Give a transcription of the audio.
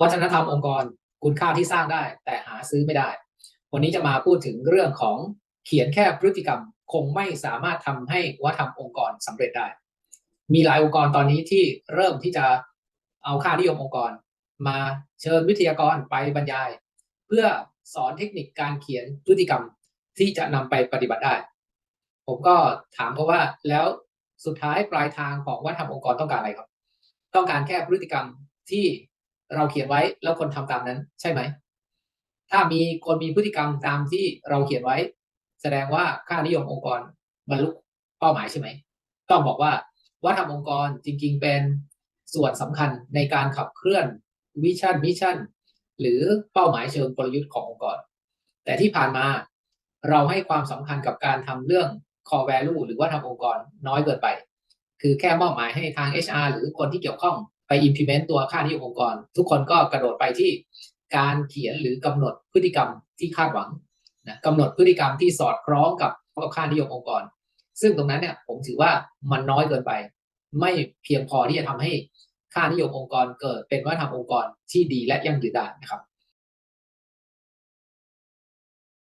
วัฒนธรรมองค์กรคุณค่าที่สร้างได้ แต่หาซื้อไม่ได้ วันนี้จะมาพูดถึงเรื่องของเขียนแค่พฤติกรรมคงไม่สามารถทำให้วัฒนธรรมองค์กรสำเร็จได้ มีหลายองค์กรตอนนี้ที่เริ่มที่จะเอาค่านิยมองค์กร มาเชิญวิทยากรไปบรรยาย เพื่อสอนเทคนิคการเขียนพฤติกรรมที่จะนำไปปฏิบัติได้ ผมก็ถามเขาว่าแล้วสุดท้ายปลายทางของวัฒนธรรมองค์กรต้องการอะไรครับ ต้องการแค่พฤติกรรมที่ เราเขียนไว้แล้วคนทำตามนั้น ใช่ไหม ถ้ามีคนมีพฤติกรรมตามที่เราเขียนไว้ แสดงว่าค่านิยมองค์กรบรรลุเป้าหมายใช่ไหม ต้องบอกว่าวัฒนธรรมองค์กรจริง ๆ เป็นส่วนสำคัญในการขับเคลื่อนวิชั่นมิชั่นหรือเป้าหมายเชิงกลยุทธ์ขององค์กร แต่ที่ผ่านมาเราให้ความสำคัญกับการทำเรื่อง core value หรือว่าทำองค์กรน้อยเกินไป คือแค่มอบหมายให้ทาง HR หรือคนที่เกี่ยวข้อง implement ตัวค่านิยมองค์กร ทุกคนก็กระโดดไปที่การเขียนหรือกำหนดพฤติกรรมที่คาดหวังนะกำหนดพฤติกรรมที่สอดคล้องกับกับค่านิยมองค์กร ซึ่งตรงนั้นเนี่ยผมถือว่ามันน้อยเกินไป ไม่เพียงพอที่จะทำให้ค่านิยมองค์กรเกิดเป็นวัฒนธรรมองค์กรที่ดีและยั่งยืนได้นะครับ